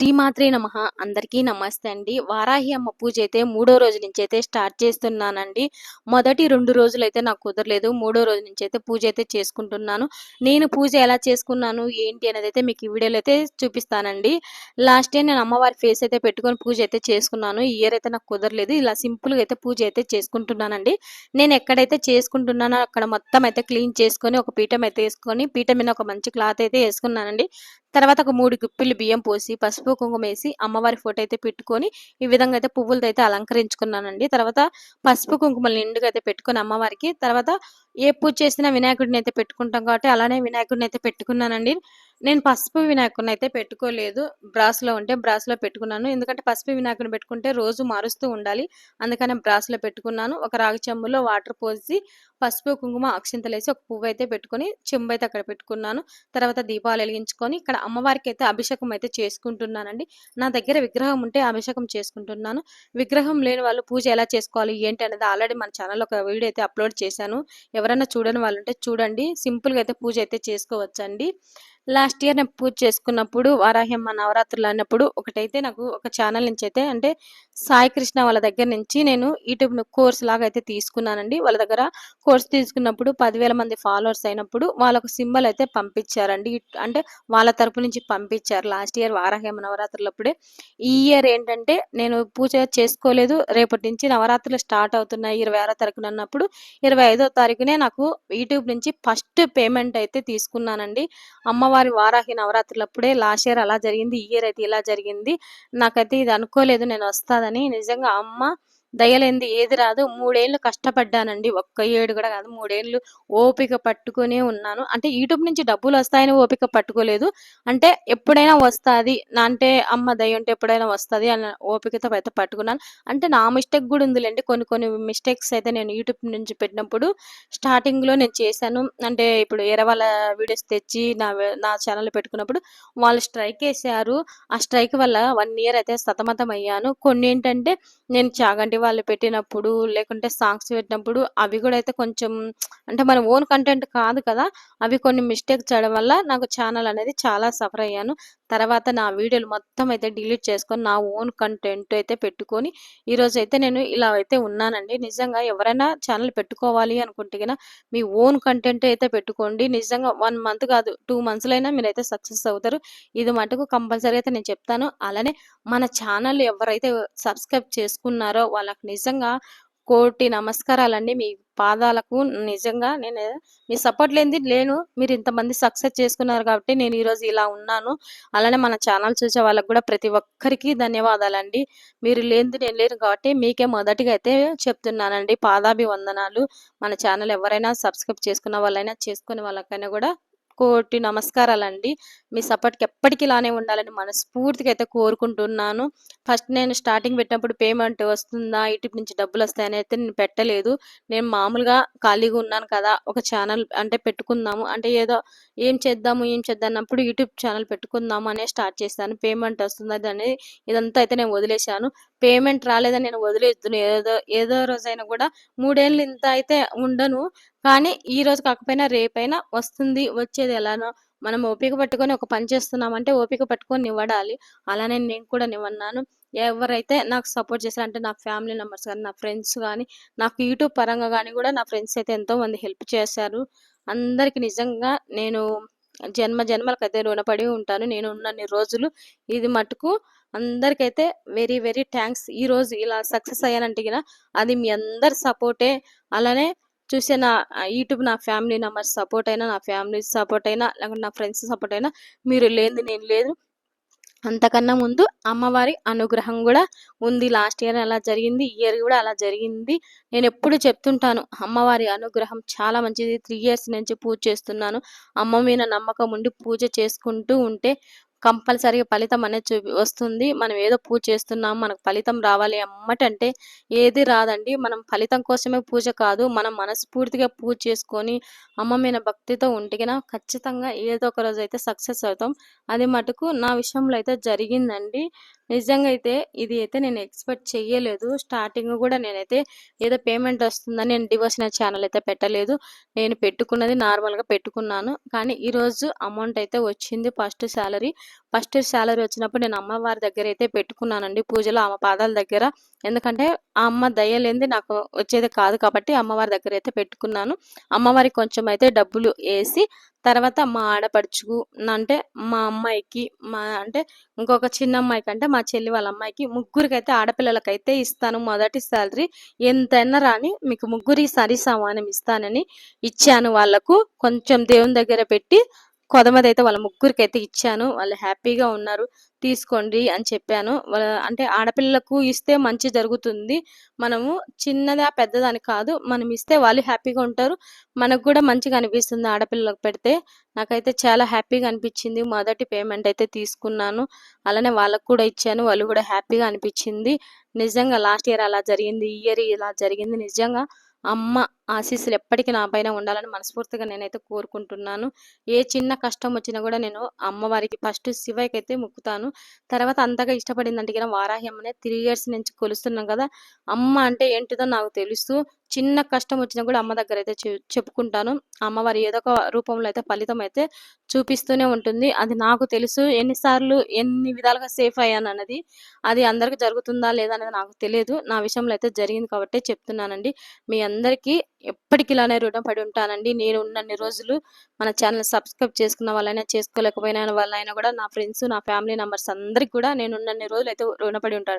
శ్రీమాత్రే నమ. అందరికీ నమస్తే అండి. వారాహి అమ్మ పూజ అయితే మూడో రోజు నుంచి అయితే స్టార్ట్ చేస్తున్నానండి. మొదటి రెండు రోజులు అయితే నాకు కుదరలేదు. మూడో రోజు నుంచి అయితే పూజ అయితే చేసుకుంటున్నాను. నేను పూజ ఎలా చేసుకున్నాను ఏంటి అనేది అయితే మీకు ఈ వీడియోలో అయితే చూపిస్తానండి. లాస్ట్ ఇయర్ నేను అమ్మవారి ఫేస్ అయితే పెట్టుకొని పూజ అయితే చేసుకున్నాను. ఈ ఇయర్ అయితే నాకు కుదరలేదు. ఇలా సింపుల్గా అయితే పూజ అయితే చేసుకుంటున్నానండి. నేను ఎక్కడైతే చేసుకుంటున్నానో అక్కడ మొత్తం అయితే క్లీన్ చేసుకొని ఒక పీఠం అయితే వేసుకొని పీఠం మీద ఒక మంచి క్లాత్ అయితే వేసుకున్నానండి. తర్వాత ఒక మూడు గుప్పిలు బియ్యం పోసి పసుపు కుంకుమ వేసి అమ్మవారి ఫోటో అయితే పెట్టుకొని ఈ విధంగా అయితే పువ్వులతో అయితే అలంకరించుకున్నానండి. తర్వాత పసుపు కుంకుమలు నిండుగా అయితే పెట్టుకొని అమ్మవారికి తర్వాత ఏ పూజ చేసినా వినాయకుడిని అయితే పెట్టుకుంటాం కాబట్టి అలానే వినాయకుడిని అయితే పెట్టుకున్నానండి. నేను పసుపు వినాయకుడిని అయితే పెట్టుకోలేదు. బ్రాస్లో ఉంటే బ్రాస్లో పెట్టుకున్నాను. ఎందుకంటే పసుపు వినాయకుడిని పెట్టుకుంటే రోజు మారుస్తూ ఉండాలి. అందుకని బ్రాస్లో పెట్టుకున్నాను. ఒక రాగి చెంబులో వాటర్ పోసి పసుపు కుంకుమ అక్షింతలేసి ఒక పువ్వు అయితే పెట్టుకొని చెంబు అయితే అక్కడ పెట్టుకున్నాను. తర్వాత దీపాలు వెలిగించుకొని ఇక్కడ అమ్మవారికి అయితే అభిషేకం అయితే చేసుకుంటున్నానండి. నా దగ్గర విగ్రహం ఉంటే అభిషేకం చేసుకుంటున్నాను. విగ్రహం లేని వాళ్ళు పూజ ఎలా చేసుకోవాలి? ఏంటి అనేది ఆల్రెడీ మన ఛానల్ ఒక వీడియో అయితే అప్లోడ్ చేశాను. ఎవరైనా చూడని వాళ్ళు ఉంటే చూడండి. సింపుల్గా అయితే పూజ అయితే చేసుకోవచ్చండి. లాస్ట్ ఇయర్ నేను పూజ చేసుకున్నప్పుడు వారాహ్యమ్మ నవరాత్రులు అన్నప్పుడు ఒకటైతే నాకు ఒక ఛానల్ నుంచి అయితే అంటే సాయి కృష్ణ వాళ్ళ దగ్గర నుంచి నేను యూట్యూబ్ కోర్స్ లాగా అయితే తీసుకున్నానండి. వాళ్ళ దగ్గర కోర్స్ తీసుకున్నప్పుడు పదివేల మంది ఫాలోవర్స్ అయినప్పుడు వాళ్ళకు సింబల్ అయితే పంపించారండి. అంటే వాళ్ళ తరపు నుంచి పంపించారు లాస్ట్ ఇయర్ వారాహ్యమ్మ నవరాత్రులప్పుడే ఈ ఇయర్ ఏంటంటే నేను పూజ చేసుకోలేదు. రేపటి నుంచి నవరాత్రులు స్టార్ట్ అవుతున్నాయి ఇరవై ఆరో తారీఖున అన్నప్పుడు. ఇరవై ఐదో తారీఖునే నాకు యూట్యూబ్ నుంచి ఫస్ట్ పేమెంట్ అయితే తీసుకున్నానండి. అమ్మవారి వారాహి నవరాత్రులప్పుడే లాస్ట్ ఇయర్ అలా జరిగింది ఈ ఇయర్ అయితే ఇలా జరిగింది. నాకైతే ఇది అనుకోలేదు నేను వస్తాదని. నిజంగా అమ్మ దయలేంది ఏది రాదు. మూడేళ్ళు కష్టపడ్డానండి. ఒక్క ఏడు కూడా కాదు మూడేళ్ళు ఓపిక పట్టుకునే ఉన్నాను. అంటే యూట్యూబ్ నుంచి డబ్బులు వస్తాయని ఓపిక పట్టుకోలేదు. అంటే ఎప్పుడైనా వస్తుంది నా అంటే అమ్మ దయ ఉంటే ఎప్పుడైనా వస్తుంది అని ఓపికతో అయితే పట్టుకున్నాను. అంటే నా మిస్టేక్ కూడా ఉందిలేండి. కొన్ని కొన్ని మిస్టేక్స్ అయితే నేను యూట్యూబ్ నుంచి పెట్టినప్పుడు స్టార్టింగ్లో నేను చేశాను. అంటే ఇప్పుడు వేరే వాళ్ళ వీడియోస్ తెచ్చి నా నా ఛానల్ పెట్టుకున్నప్పుడు వాళ్ళు స్ట్రైక్ వేసారు ఆ స్ట్రైక్ వల్ల వన్ ఇయర్ అయితే సతమతం అయ్యాను కొన్ని ఏంటంటే నేను చాగంటి వాళ్ళు పెట్టినప్పుడు లేకుంటే సాంగ్స్ పెట్టినప్పుడు అవి కూడా అయితే కొంచెం అంటే మన ఓన్ కంటెంట్ కాదు కదా అవి కొన్ని మిస్టేక్ చేయడం వల్ల నాకు ఛానల్ అనేది చాలా సఫర్ అయ్యాను. తర్వాత నా వీడియోలు మొత్తం అయితే డిలీట్ చేసుకొని నా ఓన్ కంటెంట్ అయితే పెట్టుకొని ఈరోజు అయితే నేను ఇలా అయితే ఉన్నానండి. నిజంగా ఎవరైనా ఛానల్ పెట్టుకోవాలి అనుకుంటే మీ ఓన్ కంటెంట్ అయితే పెట్టుకోండి. నిజంగా వన్ మంత్ కాదు టూ మంత్స్లో అయినా మీరైతే సక్సెస్ అవుతారు. ఇది మటుకు కంపల్సరీ అయితే నేను చెప్తాను. అలానే మన ఛానల్ ఎవరైతే సబ్స్క్రైబ్ చేసుకున్నారో నాకు నిజంగా కోటి నమస్కారాలండి. మీ పాదాలకు నిజంగా నేను మీ సపోర్ట్ లేనిది లేను. మీరు ఇంతమంది సక్సెస్ చేసుకున్నారు కాబట్టి నేను ఈరోజు ఇలా ఉన్నాను. అలానే మన ఛానల్ చూసే వాళ్ళకి కూడా ప్రతి ఒక్కరికి ధన్యవాదాలండి. మీరు లేనిది నేను లేను కాబట్టి మీకే మొదటిగా అయితే చెప్తున్నానండి. పాదాభివందనాలు. మన ఛానల్ ఎవరైనా సబ్స్క్రైబ్ చేసుకున్న వాళ్ళైనా చేసుకునే వాళ్ళకైనా కూడా కోటి నమస్కారాలండి. మీ సపోర్ట్కి ఎప్పటికీ ఇలానే ఉండాలని మనస్ఫూర్తిగా అయితే కోరుకుంటున్నాను. ఫస్ట్ నేను స్టార్టింగ్ పెట్టినప్పుడు పేమెంట్ వస్తుందా యూట్యూబ్ నుంచి డబ్బులు వస్తాయని అయితే నేను పెట్టలేదు. నేను మామూలుగా ఖాళీగా ఉన్నాను కదా ఒక ఛానల్ అంటే పెట్టుకుందాము అంటే ఏదో ఏం చేద్దాము ఏం చేద్దాం అన్నప్పుడు యూట్యూబ్ ఛానల్ పెట్టుకుందాము అనే స్టార్ట్ చేశాను. పేమెంట్ వస్తుందా అనేది ఇదంతా అయితే నేను వదిలేశాను. పేమెంట్ రాలేదని నేను వదిలేద్దును ఏదో ఏదో రోజైనా కూడా మూడేళ్ళు ఇంత అయితే ఉండను. కానీ ఈ రోజు కాకపోయినా రేపైనా వస్తుంది. వచ్చేది ఎలానో మనం ఓపిక పట్టుకొని ఒక పని చేస్తున్నామంటే ఓపిక పట్టుకొని నివ్వడాలి. అలానే నేను కూడా నివ్వన్నాను. ఎవరైతే నాకు సపోర్ట్ చేశారంటే నా ఫ్యామిలీ మెంబర్స్ కానీ నా ఫ్రెండ్స్ కానీ నాకు యూట్యూబ్ పరంగా కానీ కూడా నా ఫ్రెండ్స్ అయితే ఎంతో మంది హెల్ప్ చేశారు. అందరికి నిజంగా నేను జన్మ జన్మలకైతే రుణపడి ఉంటాను. నేను ఉన్నన్ని రోజులు ఇది మటుకు అందరికైతే వెరీ వెరీ థ్యాంక్స్. ఈ రోజు ఇలా సక్సెస్ అయ్యానంటే అది మీ అందరి సపోర్టే. అలానే చూసే నా యూట్యూబ్ నా ఫ్యామిలీ మెంబర్స్ సపోర్ట్ అయినా నా ఫ్యామిలీ సపోర్ట్ అయినా లేకుంటే నా ఫ్రెండ్స్ సపోర్ట్ అయినా మీరు లేదు నేను లేదు. అంతకన్నా ముందు అమ్మవారి అనుగ్రహం కూడా ఉంది. లాస్ట్ ఇయర్ అలా జరిగింది ఇయర్ కూడా అలా జరిగింది. నేను ఎప్పుడు చెప్తుంటాను అమ్మవారి అనుగ్రహం చాలా మంచిది. త్రీ ఇయర్స్ నుంచి పూజ చేస్తున్నాను. అమ్మ మీద నమ్మకం ఉండి పూజ చేసుకుంటూ ఉంటే కంపల్సరీగా ఫలితం అనేది చూ వస్తుంది. మనం ఏదో పూజ చేస్తున్నాం మనకు ఫలితం రావాలి అమ్మటంటే ఏది రాదండి. మనం ఫలితం కోసమే పూజ కాదు. మనం మనస్ఫూర్తిగా పూజ చేసుకొని అమ్మ మీద భక్తితో ఉంటిగిన ఖచ్చితంగా ఏదో ఒక రోజు అయితే సక్సెస్ అవుతాం. అది మటుకు నా విషయంలో అయితే జరిగిందండి. నిజంగా అయితే ఇది అయితే నేను ఎక్స్పెక్ట్ చేయలేదు స్టార్టింగ్ కూడా నేనైతే ఏదో పేమెంట్ వస్తుందని నేను డివోషనల్ ఛానల్ అయితే పెట్టలేదు. నేను పెట్టుకున్నది నార్మల్గా పెట్టుకున్నాను. కానీ ఈరోజు అమౌంట్ అయితే వచ్చింది ఫస్ట్ శాలరీ. ఫస్ట్ శాలరీ వచ్చినప్పుడు నేను అమ్మవారి దగ్గర అయితే పెట్టుకున్నానండి పూజలో ఆమె పాదాల దగ్గర. ఎందుకంటే ఆ అమ్మ దయ నాకు వచ్చేది కాదు కాబట్టి అమ్మవారి దగ్గర అయితే పెట్టుకున్నాను. అమ్మవారికి కొంచెం అయితే డబ్బులు వేసి తర్వాత మా ఆడపడుచుకు అంటే మా అమ్మాయికి మా అంటే ఇంకొక చిన్న అమ్మాయికి అంటే మా చెల్లి వాళ్ళ అమ్మాయికి ముగ్గురికి అయితే ఆడపిల్లలకైతే ఇస్తాను మొదటి శాలరీ. ఎంతైనా రాని మీకు ముగ్గురికి సరి సమానం ఇస్తానని ఇచ్చాను వాళ్ళకు. కొంచెం దేవుని దగ్గర పెట్టి కొదమది అయితే వాళ్ళ ముగ్గురికి అయితే ఇచ్చాను. వాళ్ళు హ్యాపీగా ఉన్నారు. తీసుకోండి అని చెప్పాను. వాళ్ళ- అంటే ఆడపిల్లలకు ఇస్తే మంచి జరుగుతుంది. మనము చిన్నదా పెద్దదని కాదు. మనం ఇస్తే వాళ్ళు హ్యాపీగా ఉంటారు. మనకు కూడా మంచిగా అనిపిస్తుంది ఆడపిల్లలకు పెడితే. నాకైతే చాలా హ్యాపీగా అనిపించింది. మొదటి పేమెంట్ అయితే తీసుకున్నాను. అలానే వాళ్ళకు కూడా ఇచ్చాను. వాళ్ళు కూడా హ్యాపీగా అనిపించింది. నిజంగా లాస్ట్ ఇయర్ అలా జరిగింది. ఈ ఇయర్ ఇలా జరిగింది. నిజంగా అమ్మ ఆశీస్సులు ఎప్పటికీ నా పైన ఉండాలని మనస్ఫూర్తిగా నేనైతే కోరుకుంటున్నాను. ఏ చిన్న కష్టం వచ్చినా కూడా నేను అమ్మవారికి ఫస్ట్ శివయ్యకి అయితే మొక్కుతాను. తర్వాత అంతగా ఇష్టపడిందంటే కదా వారాహి అమ్మనే త్రీ ఇయర్స్ నుంచి కొలుస్తున్నాం కదా అమ్మ అంటే ఏంటిదో నాకు తెలుసు. చిన్న కష్టం వచ్చినా కూడా అమ్మ దగ్గర అయితే చెప్పుకుంటాను. అమ్మవారి ఏదో ఒక రూపంలో అయితే ఫలితం అయితే చూపిస్తూనే ఉంటుంది. అది నాకు తెలుసు. ఎన్నిసార్లు ఎన్ని విధాలుగా సేఫ్ అయ్యాను అన్నది అది అందరికి జరుగుతుందా లేదా అనేది నాకు తెలియదు. నా విషయంలో అయితే జరిగింది కాబట్టి చెప్తున్నానండి. మీ అందరికీ ఎప్పటికి ఇలానే రుణపడి ఉంటానండి. నేను ఉన్నన్ని రోజులు మన ఛానల్ సబ్స్క్రైబ్ చేసుకున్న వాళ్ళైనా చేసుకోలేకపోయిన వాళ్ళైనా కూడా నా ఫ్రెండ్స్ నా ఫ్యామిలీ మెంబర్స్ అందరికి కూడా నేను ఉన్నన్ని రోజులు అయితే రుణపడి ఉంటాను.